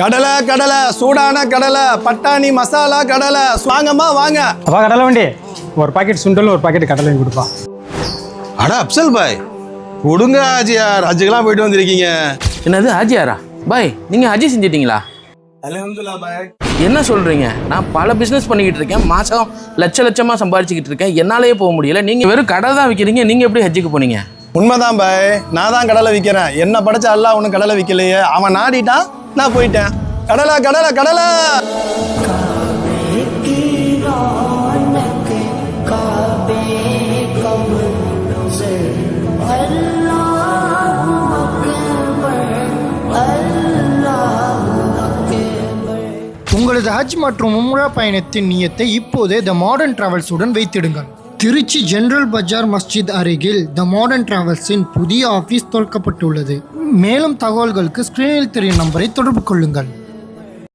கடலை கடலை சூடான கடலை பட்டாணி மசாலா கடலை. வாங்கம்மா வாங்க. அப்பா கடலை வண்டி. ஒரு பாக்கெட் சுண்டல் ஒரு பாக்கெட் கடலையும் கொடுப்பா. அட அப்சல் பாய். கொடுங்க ஆஜியார். ஹஜ்ஜுக்கெல்லாம் போயிட்டு வந்திருக்கீங்க. என்னது ஹாஜியாரா பாய் நீங்க ஹஜ்ஜி செஞ்சிட்டீங்களா? அலமதுல்லா பாய். என்ன சொல்றீங்க? நான் பல பிசினஸ் பண்ணிக்கிட்டு இருக்கேன். மாசம் லட்ச லட்சமா சம்பாதிச்சுக்கிட்டு இருக்கேன். என்னாலேயே போக முடியல. நீங்க வெறும் கடை தான் விற்கிறீங்க நீங்க எப்படி ஹஜ்ஜுக்கு போனீங்க? உண்மைதான் பாய். நான் தான் கடலை விற்கிறேன் என்ன படைச்ச அல்லாஹ் ஒன்றும் கடலை விற்கலையே அவன் நாடிட்டான். நான் போயிட்டேன். கடலா கடலா கடலா. உங்களது ஹஜ் மற்றும் உம்ரா பயணத்தின் நியத்தை இப்போதே த மாடர்ன் டிராவல்ஸுடன் வைத்திடுங்கள். திருச்சி ஜெனரல் பஜார் மஸ்ஜித் அருகில் த மாடர்ன் டிராவல்ஸின் புதிய ஆஃபீஸ் திறக்கப்பட்டுள்ளது. மேலும் தகவல்களுக்கு ஸ்கிரீனில் தெரியும் நம்பரை தொடர்பு கொள்ளுங்கள்.